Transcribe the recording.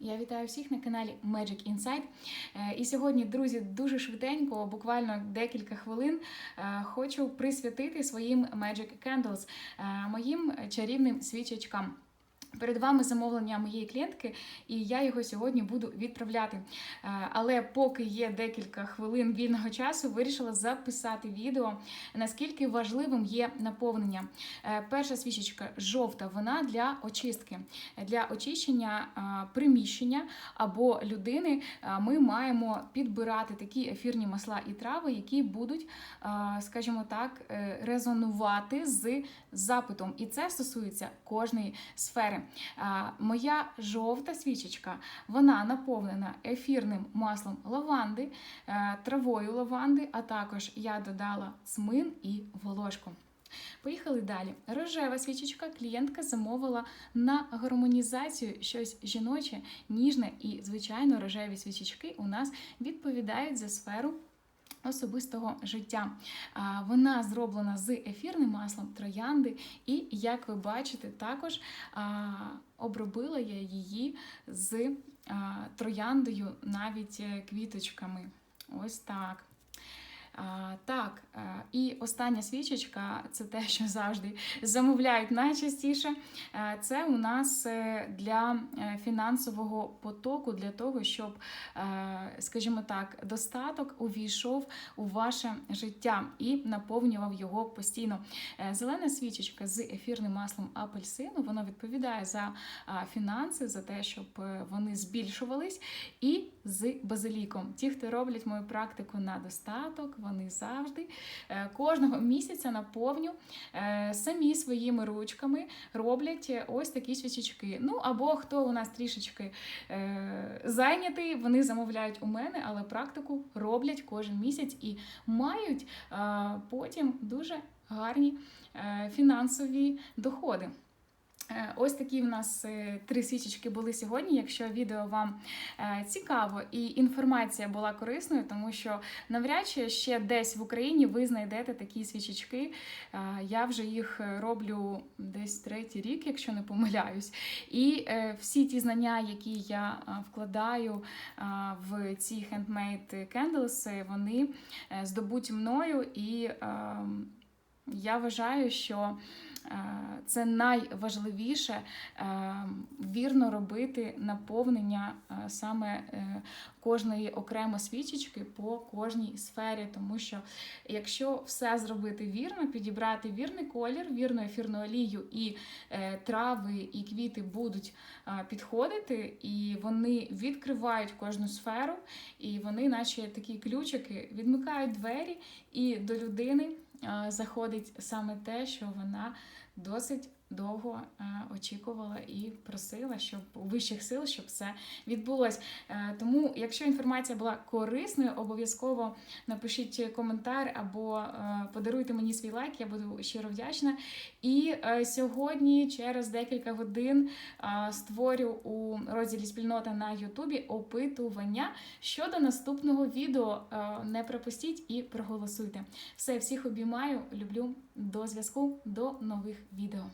Я вітаю всіх на каналі Magic Insight. Е, І сьогодні, друзі, дуже швиденько, буквально декілька хвилин, е, хочу присвятити своїм Magic Candles, е, моїм чарівним свічечкам. Перед вами замовлення моєї клієнтки, і я його сьогодні буду відправляти. Е, Але поки є декілька хвилин вільного часу, вирішила записати відео, наскільки важливим є наповнення. Е, Перша свічечка жовта, вона для очистки, для очищення е, приміщення або людини. Ми маємо підбирати такі ефірні масла і трави, які будуть, скажімо так, резонувати з запитом. І це стосується кожної сфери. Моя жовта свічечка вона наповнена ефірним маслом лаванди, е, травою лаванди, а також я додала цмин і волошку. Поїхали далі. Рожева свічечка клієнтка замовила на гармонізацію щось жіноче, ніжне і, звичайно, рожеві свічечки у нас відповідають за сферу особистого життя. Вона зроблена з ефірним маслом троянди, і, як ви бачите, також обробила я її з трояндою, навіть е, квіточками. Ось так. Так, е, і остання свічечка це те, що завжди замовляють найчастіше. Е, Це у нас е, для е, фінансового потоку, для того, щоб, скажімо так, достаток увійшов у ваше життя і наповнював його постійно. Зелена свічечка з ефірним маслом апельсину, воно відповідає за фінанси, за те, щоб вони збільшувались, і з базиліком. Ті, хто роблять мою практику на достаток, вони завжди кожного місяця наповню е, самі своїми ручками роблять е, ось такі свічечки. Ну або хто у нас трішечки е, зайнятий, вони замовляють у мене, але практику роблять кожен місяць і мають е, потім дуже гарні е, фінансові доходи. Е, Ось такі в нас е, три свічечки були сьогодні. Якщо відео вам е, цікаво і інформація була корисною, тому що навряд чи ще десь в Україні ви знайдете такі свічечки. Я вже їх роблю десь третій рік, якщо не помиляюсь. І всі ті знання, які я вкладаю в ці handmade candles, вони здобуті мною і. ем, я вважаю, що це найважливіше е, вірно робити наповнення е, саме е, кожної окремо свічечки по кожній сфері, тому що якщо все зробити вірно, підібрати вірний колір, вірну ефірну олію і е, трави і квіти будуть е, підходити, і вони відкривають кожну сферу, і вони, наче такі ключики, відмикають двері, і до людини е, заходить саме те, що вона досить довго е, очікувала і просила, щоб у вищих сил, щоб це відбулось. Е, Тому, якщо інформація була корисною, обов'язково напишіть коментар або е, подаруйте мені свій лайк, я буду щиро вдячна. І сьогодні, через декілька годин, створю у розділі спільнота на Ютубі опитування щодо наступного відео. Не пропустіть і проголосуйте. Все, всіх обіймаю, люблю. До зв'язку, до нових відео.